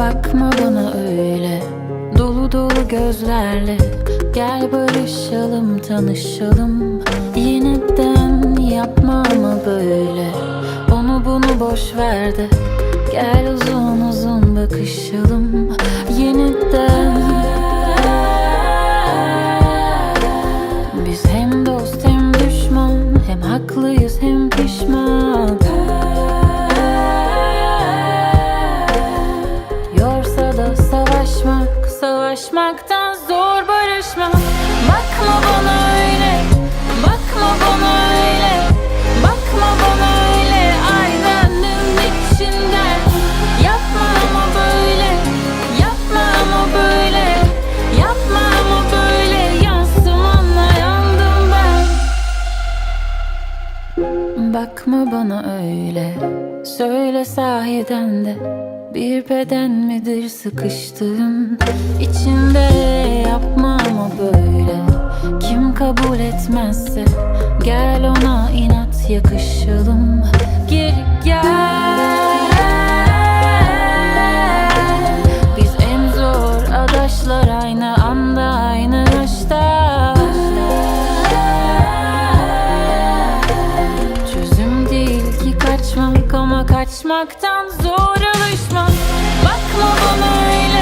Bakma bana öyle. Dolu dolu gözlerle Gel barışalım tanışalım. Yeniden yapma ama böyle. Onu bunu boş ver de Gel uzun uzun bakışalım. Yeniden. Biz hem dost hem düşman Hem haklıyız hem Bakma bana öyle. Söyle sahiden de Bir beden midir sıkıştığım? İçinde yapma ama böyle. Kim kabul etmezse Gel ona inat yakışalım. Geri gel. Biz en zor adaşlar aynı anda ama kaçmaktan zor alışmak. Bakma bana öyle,